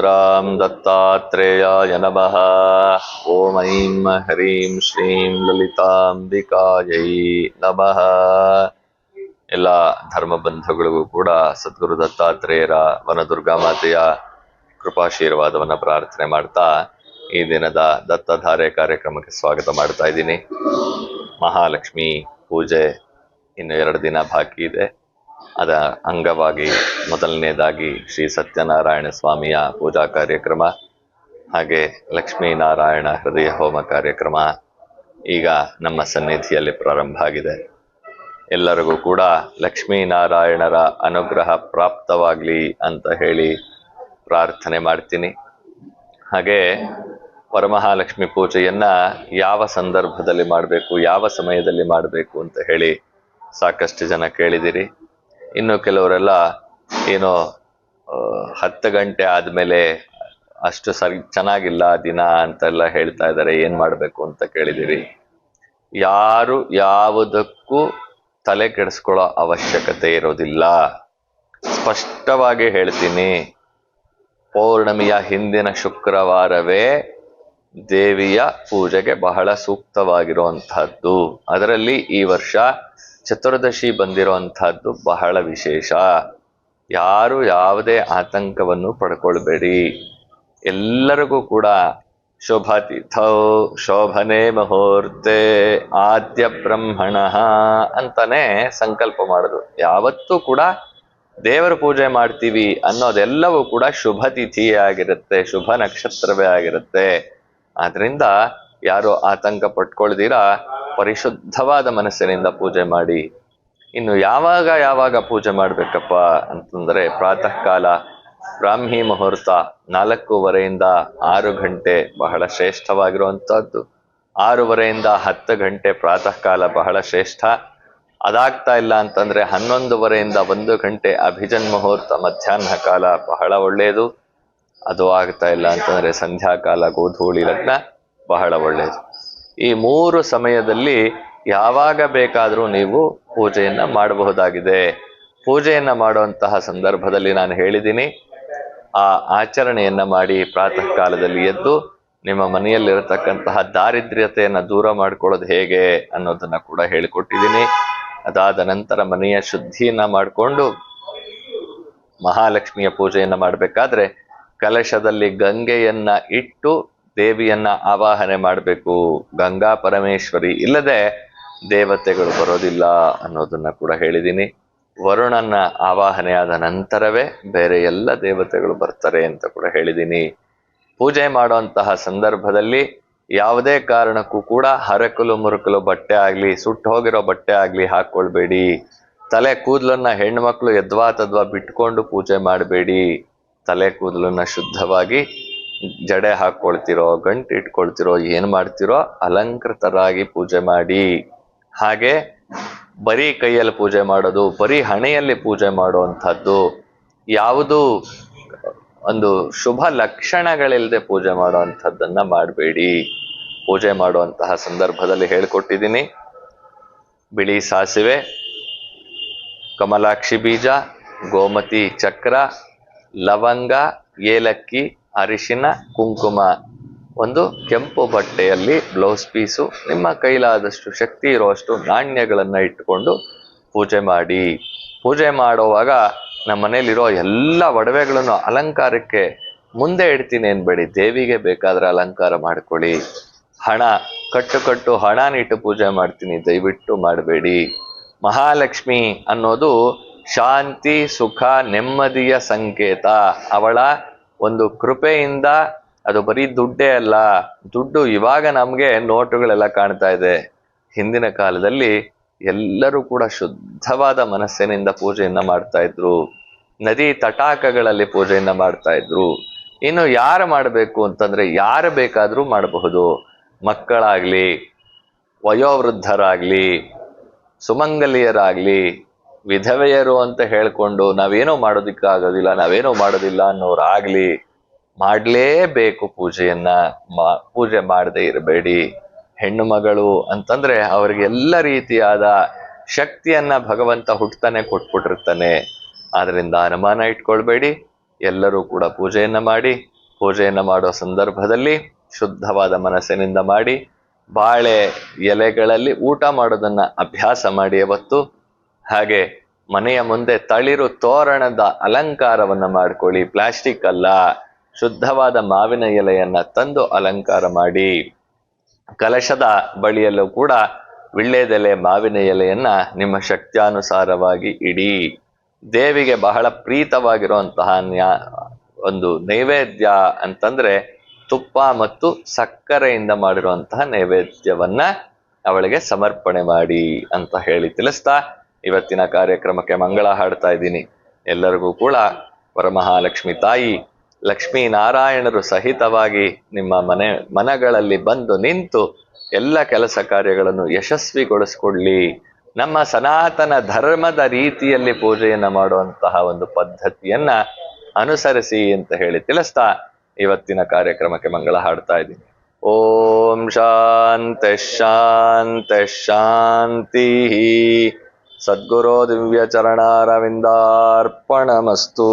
ಸುಭದ್ರಾಂ ದತ್ತಾತ್ರೇಯಾಯ ನಮಃ ಓಂ ಐಂ ಹ್ರೀಂ ಶ್ರೀಂ ಲಲಿತಾಂಬಿಕಾಯೈ ನಮಃ ಎಲ್ಲ ಧರ್ಮ ಬಂಧುಗಳಿಗೂ ಕೂಡ ಸದ್ಗುರು ದತ್ತಾತ್ರೇಯರ ವನದುರ್ಗಾ ಮಾತೆಯ ಕೃಪಾಶೀರ್ವಾದವನ್ನು ಪ್ರಾರ್ಥನೆ ಮಾಡ್ತಾ ಈ ದಿನದ ದತ್ತಧಾರೆ ಕಾರ್ಯಕ್ರಮಕ್ಕೆ ಸ್ವಾಗತ ಮಾಡ್ತಾ ಇದ್ದೀನಿ ಮಹಾಲಕ್ಷ್ಮಿ ಪೂಜೆ ಇನ್ನು ಎರಡು ದಿನ ಬಾಕಿ ಇದೆ. ಅದ ಅಂಗವಾಗಿ ಮೊದಲನೇದಾಗಿ ಶ್ರೀ ಸತ್ಯನಾರಾಯಣ ಸ್ವಾಮಿಯ ಪೂಜಾ ಕಾರ್ಯಕ್ರಮ ಹಾಗೆ ಲಕ್ಷ್ಮೀನಾರಾಯಣ ಹೃದಯ ಹೋಮ ಕಾರ್ಯಕ್ರಮ ಈಗ ನಮ್ಮ ಸನ್ನಿಧಿಯಲ್ಲಿ ಪ್ರಾರಂಭ ಆಗಿದೆ. ಎಲ್ಲರಿಗೂ ಕೂಡ ಲಕ್ಷ್ಮೀನಾರಾಯಣರ ಅನುಗ್ರಹ ಪ್ರಾಪ್ತವಾಗಲಿ ಅಂತ ಹೇಳಿ ಪ್ರಾರ್ಥನೆ ಮಾಡ್ತೀನಿ. ಹಾಗೆ ಪರಮಹಾಲಕ್ಷ್ಮಿ ಪೂಜೆಯನ್ನು ಯಾವ ಸಂದರ್ಭದಲ್ಲಿ ಮಾಡಬೇಕು, ಯಾವ ಸಮಯದಲ್ಲಿ ಮಾಡಬೇಕು ಅಂತ ಹೇಳಿ ಸಾಕಷ್ಟು ಜನ ಕೇಳಿದಿರಿ. ಇನ್ನು ಕೆಲವರೆಲ್ಲ ಏನೋ ಹತ್ತು ಗಂಟೆ ಆದಮೇಲೆ ಅಷ್ಟು ಸರಿ ಚೆನ್ನಾಗಿಲ್ಲ ದಿನ ಅಂತೆಲ್ಲ ಹೇಳ್ತಾ ಇದ್ದಾರೆ, ಏನ್ ಮಾಡಬೇಕು ಅಂತ ಕೇಳಿದಿರಿ ಯಾರು ಯಾವುದಕ್ಕೂ ತಲೆ ಕೆಡಿಸ್ಕೊಳ್ಳೋ ಅವಶ್ಯಕತೆ ಇರೋದಿಲ್ಲ. ಸ್ಪಷ್ಟವಾಗಿ ಹೇಳ್ತೀನಿ, ಪೌರ್ಣಮಿಯ ಹಿಂದಿನ ಶುಕ್ರವಾರವೇ ದೇವಿಯ ಪೂಜೆಗೆ ಬಹಳ ಸೂಕ್ತವಾಗಿರುವಂತಹದ್ದು ಅದರಲ್ಲಿ ಈ ವರ್ಷ ಚತುರ್ದಶಿ ಬಂದಿರುವಂತಹದ್ದು ಬಹಳ ವಿಶೇಷ. ಯಾರು ಯಾವುದೇ ಆತಂಕವನ್ನು ಪಡ್ಕೊಳ್ಬೇಡಿ. ಎಲ್ಲರಿಗೂ ಕೂಡ ಶುಭತಿಥೌ, ಶೋಭನೆ ಮುಹೂರ್ತೆ, ಆದ್ಯ ಬ್ರಹ್ಮಣ ಅಂತಾನೆ ಸಂಕಲ್ಪ ಮಾಡುದು. ಯಾವತ್ತೂ ಕೂಡ ದೇವರ ಪೂಜೆ ಮಾಡ್ತೀವಿ ಅನ್ನೋದೆಲ್ಲವೂ ಕೂಡ ಶುಭ ತಿಥಿಯೇ ಆಗಿರುತ್ತೆ, ಶುಭ ನಕ್ಷತ್ರವೇ ಆಗಿರುತ್ತೆ. ಆದ್ರಿಂದ ಯಾರು ಆತಂಕ ಪಟ್ಕೊಳ್ದಿರಾ ಪರಿಶುದ್ಧವಾದ ಮನಸ್ಸಿನಿಂದ ಪೂಜೆ ಮಾಡಿ. ಇನ್ನು ಯಾವಾಗ ಯಾವಾಗ ಪೂಜೆ ಮಾಡಬೇಕಪ್ಪ ಅಂತಂದ್ರೆ ಪ್ರಾತಃ ಕಾಲ ಬ್ರಾಹ್ಮಿ ಮುಹೂರ್ತ ನಾಲ್ಕೂವರೆಯಿಂದ ಆರು ಗಂಟೆ ಬಹಳ ಶ್ರೇಷ್ಠವಾಗಿರುವಂಥದ್ದು ಆರೂವರೆಯಿಂದ ಹತ್ತು ಗಂಟೆ ಪ್ರಾತಃ ಕಾಲ ಬಹಳ ಶ್ರೇಷ್ಠ. ಅದಾಗ್ತಾ ಇಲ್ಲ ಅಂತಂದ್ರೆ ಹನ್ನೊಂದುವರೆಯಿಂದ ಒಂದು ಗಂಟೆ ಅಭಿಜನ್ ಮುಹೂರ್ತ ಮಧ್ಯಾಹ್ನ ಕಾಲ ಬಹಳ ಒಳ್ಳೆಯದು ಅದು ಆಗ್ತಾ ಇಲ್ಲ ಅಂತಂದ್ರೆ ಸಂಧ್ಯಾಕಾಲ, ಗೋಧೂಳಿ, ಲಗ್ನ ಬಹಳ ಒಳ್ಳೆಯದು ಈ ಮೂರು ಸಮಯದಲ್ಲಿ ಯಾವಾಗ ಬೇಕಾದರೂ ನೀವು ಪೂಜೆಯನ್ನು ಮಾಡಬಹುದಾಗಿದೆ. ಪೂಜೆಯನ್ನು ಮಾಡುವಂತಹ ಸಂದರ್ಭದಲ್ಲಿ ನಾನು ಹೇಳಿದ್ದೀನಿ, ಆ ಆಚರಣೆಯನ್ನು ಮಾಡಿ ಪ್ರಾತಃ ಕಾಲದಲ್ಲಿ ಎದ್ದು ನಿಮ್ಮ ಮನೆಯಲ್ಲಿರತಕ್ಕಂತಹ ದಾರಿದ್ರ್ಯತೆಯನ್ನು ದೂರ ಮಾಡ್ಕೊಳ್ಳೋದು ಹೇಗೆ ಅನ್ನೋದನ್ನು ಕೂಡ ಹೇಳಿಕೊಟ್ಟಿದ್ದೀನಿ. ಅದಾದ ನಂತರ ಮನೆಯ ಶುದ್ಧಿಯನ್ನು ಮಾಡಿಕೊಂಡು ಮಹಾಲಕ್ಷ್ಮಿಯ ಪೂಜೆಯನ್ನು ಮಾಡಬೇಕಾದ್ರೆ ಕಲಶದಲ್ಲಿ ಗಂಗೆಯನ್ನು ಇಟ್ಟು ದೇವಿಯನ್ನ ಆವಾಹನೆ ಮಾಡಬೇಕು. ಗಂಗಾ ಪರಮೇಶ್ವರಿ ಇಲ್ಲದೆ ದೇವತೆಗಳು ಬರೋದಿಲ್ಲ ಅನ್ನೋದನ್ನ ಕೂಡ ಹೇಳಿದ್ದೀನಿ ವರುಣನ ಆವಾಹನೆ ಆದ ನಂತರವೇ ಬೇರೆ ಎಲ್ಲ ದೇವತೆಗಳು ಬರ್ತಾರೆ ಅಂತ ಕೂಡ ಹೇಳಿದ್ದೀನಿ ಪೂಜೆ ಮಾಡುವಂತಹ ಸಂದರ್ಭದಲ್ಲಿ ಯಾವುದೇ ಕಾರಣಕ್ಕೂ ಕೂಡ ಹರಕಲು ಮುರುಕಲು ಬಟ್ಟೆ ಆಗಲಿ, ಸುಟ್ಟು ಹೋಗಿರೋ ಬಟ್ಟೆ ಆಗಲಿ ಹಾಕ್ಕೊಳ್ಬೇಡಿ ತಲೆ ಕೂದಲನ್ನ ಹೆಣ್ಮಕ್ಳು ಯದ್ವಾ ತದ್ವಾ ಬಿಟ್ಕೊಂಡು ಪೂಜೆ ಮಾಡಬೇಡಿ. ತಲೆ ಕೂದಲನ್ನ ಶುದ್ಧವಾಗಿ ಜಡೆ ಹಾಕೊಳ್ತಿರೋ, ಗಂಟು ಇಟ್ಕೊಳ್ತಿರೋ, ಏನ್ ಮಾಡ್ತಿರೋ ಅಲಂಕೃತರಾಗಿ ಪೂಜೆ ಮಾಡಿ. ಹಾಗೆ ಬರೀ ಕೈಯಲ್ಲಿ ಪೂಜೆ ಮಾಡೋದು, ಬರೀ ಹಣೆಯಲ್ಲಿ ಪೂಜೆ ಮಾಡುವಂಥದ್ದು, ಯಾವುದು ಒಂದು ಶುಭ ಲಕ್ಷಣಗಳಿಲ್ಲದೆ ಪೂಜೆ ಮಾಡುವಂಥದ್ದನ್ನ ಮಾಡಬೇಡಿ. ಪೂಜೆ ಮಾಡುವಂತಹ ಸಂದರ್ಭದಲ್ಲಿ ಹೇಳ್ಕೊಟ್ಟಿದ್ದೀನಿ. ಬಿಳಿ ಸಾಸಿವೆ, ಕಮಲಾಕ್ಷಿ ಬೀಜ, ಗೋಮತಿ ಚಕ್ರ, ಲವಂಗ, ಏಲಕ್ಕಿ ಅರಿಶಿನ, ಕುಂಕುಮ. ಒಂದು ಕೆಂಪು ಬಟ್ಟೆಯಲ್ಲಿ ಬ್ಲೌಸ್ ಪೀಸು ನಿಮ್ಮ ಕೈಲಾದಷ್ಟು ಶಕ್ತಿ ಇರುವಷ್ಟು ನಾಣ್ಯಗಳನ್ನ ಇಟ್ಟುಕೊಂಡು ಪೂಜೆ ಮಾಡಿ. ಪೂಜೆ ಮಾಡುವಾಗ ನಮ್ಮ ಮನೆಯಲ್ಲಿರೋ ಎಲ್ಲ ಒಡವೆಗಳನ್ನು ಅಲಂಕಾರಕ್ಕೆ ಮುಂದೆ ಇಡ್ತೀನಿ ಅನ್ಬೇಡಿ. ದೇವಿಗೆ ಬೇಕಾದ್ರೆ ಅಲಂಕಾರ ಮಾಡ್ಕೊಳ್ಳಿ. ಹಣ, ಕಟ್ಟು ಕಟ್ಟು ಹಣನಿಟ್ಟು ಪೂಜೆ ಮಾಡ್ತೀನಿ. ದಯವಿಟ್ಟು ಮಾಡಬೇಡಿ. ಮಹಾಲಕ್ಷ್ಮಿ ಅನ್ನೋದು ಶಾಂತಿ, ಸುಖ, ನೆಮ್ಮದಿಯ ಸಂಕೇತ. ಅವಳ ಒಂದು ಕೃಪೆಯಿಂದ ಅದು ಬರೀ ದುಡ್ಡೇ ಅಲ್ಲ, ದುಡ್ಡು ಇವಾಗ ನಮಗೆ ನೋಟುಗಳೆಲ್ಲ ಕಾಣ್ತಾ ಇದೆ. ಹಿಂದಿನ ಕಾಲದಲ್ಲಿ ಎಲ್ಲರೂ ಕೂಡ ಶುದ್ಧವಾದ ಮನಸ್ಸಿನಿಂದ ಪೂಜೆಯನ್ನ ಮಾಡ್ತಾ ಇದ್ರು. ನದಿ ತಟಾಕಗಳಲ್ಲಿ ಪೂಜೆಯನ್ನ ಮಾಡ್ತಾ ಇದ್ರು. ಇನ್ನು ಯಾರು ಮಾಡಬೇಕು ಅಂತಂದ್ರೆ ಯಾರು ಬೇಕಾದರೂ ಮಾಡಬಹುದು. ಮಕ್ಕಳಾಗ್ಲಿ, ವಯೋವೃದ್ಧರಾಗ್ಲಿ, ಸುಮಂಗಲಿಯರಾಗ್ಲಿ ವಿಧವೆಯರು ಅಂತ ಹೇಳ್ಕೊಂಡು ನಾವೇನೋ ಮಾಡೋದಿಕ್ಕಾಗೋದಿಲ್ಲ, ನಾವೇನೋ ಮಾಡೋದಿಲ್ಲ ಅನ್ನೋರಾಗ್ಲಿ ಮಾಡಲೇಬೇಕು ಪೂಜೆಯನ್ನ, ಮಾ, ಪೂಜೆ ಮಾಡದೇ ಇರಬೇಡಿ. ಹೆಣ್ಣು ಮಗಳು ಅಂತಂದ್ರೆ ಅವ್ರಿಗೆ ಎಲ್ಲ ರೀತಿಯಾದ ಶಕ್ತಿಯನ್ನ ಭಗವಂತ ಹುಟ್ಟತಾನೆ ಕೊಟ್ಬಿಟ್ಟಿರ್ತಾನೆ. ಆದ್ರಿಂದ ಅನುಮಾನ ಇಟ್ಕೊಳ್ಬೇಡಿ. ಎಲ್ಲರೂ ಕೂಡ ಪೂಜೆಯನ್ನ ಮಾಡಿ, ಪೂಜೆಯನ್ನ ಮಾಡುವ ಸಂದರ್ಭದಲ್ಲಿ ಶುದ್ಧವಾದ ಮನಸ್ಸಿನಿಂದ ಮಾಡಿ, ಬಾಳೆ ಎಲೆಗಳಲ್ಲಿ ಊಟ ಮಾಡೋದನ್ನ ಅಭ್ಯಾಸ ಮಾಡಿ ಅವತ್ತು. ಹಾಗೆ ಮನೆಯ ಮುಂದೆ ತಳಿರು ತೋರಣದ ಅಲಂಕಾರವನ್ನ ಮಾಡ್ಕೊಳ್ಳಿ. ಪ್ಲಾಸ್ಟಿಕ್ ಅಲ್ಲ, ಶುದ್ಧವಾದ ಮಾವಿನ ಎಲೆಯನ್ನ ತಂದು ಅಲಂಕಾರ ಮಾಡಿ. ಕಲಶದ ಬಳಿಯಲ್ಲೂ ಕೂಡ ವಿಳ್ಳೆದೆಲೆ ಮಾವಿನ ಎಲೆಯನ್ನ ನಿಮ್ಮ ಶಕ್ತ್ಯಾನುಸಾರವಾಗಿ ಇಡಿ. ದೇವಿಗೆ ಬಹಳ ಪ್ರೀತವಾಗಿರುವಂತಹ ನ್ಯಾ, ಒಂದು ನೈವೇದ್ಯ ಅಂತಂದ್ರೆ ತುಪ್ಪ ಮತ್ತು ಸಕ್ಕರೆಯಿಂದ ಮಾಡಿರುವಂತಹ ನೈವೇದ್ಯವನ್ನ ಅವಳಿಗೆ ಸಮರ್ಪಣೆ ಮಾಡಿ ಅಂತ ಹೇಳಿ ತಿಳಿಸ್ತಾ ಇವತ್ತಿನ ಕಾರ್ಯಕ್ರಮಕ್ಕೆ ಮಂಗಳ ಹಾಡ್ತಾ ಇದ್ದೀನಿ. ಎಲ್ಲರಿಗೂ ಕೂಡ ವರಮಹಾಲಕ್ಷ್ಮಿ ತಾಯಿ ಲಕ್ಷ್ಮೀ ನಾರಾಯಣರು ಸಹಿತವಾಗಿ ನಿಮ್ಮ ಮನೆ, ಮನಗಳಲ್ಲಿ ಬಂದು ನಿಂತು ಎಲ್ಲ ಕೆಲಸ ಕಾರ್ಯಗಳನ್ನು ಯಶಸ್ವಿಗೊಳಿಸ್ಕೊಳ್ಳಿ. ನಮ್ಮ ಸನಾತನ ಧರ್ಮದ ರೀತಿಯಲ್ಲಿ ಪೂಜೆಯನ್ನು ಮಾಡುವಂತಹ ಒಂದು ಪದ್ಧತಿಯನ್ನ ಅನುಸರಿಸಿ ಅಂತ ಹೇಳಿ ತಿಳಿಸ್ತಾ ಇವತ್ತಿನ ಕಾರ್ಯಕ್ರಮಕ್ಕೆ ಮಂಗಳ ಹಾಡ್ತಾ ಇದ್ದೀನಿ. ಓಂ ಶಾಂತ ಶಾಂತ ಶಾಂತಿ. ಸದ್ಗುರೋ ದಿವ್ಯ ಚರಣಾರವಿಂದಾರ್ಪಣಮಸ್ತು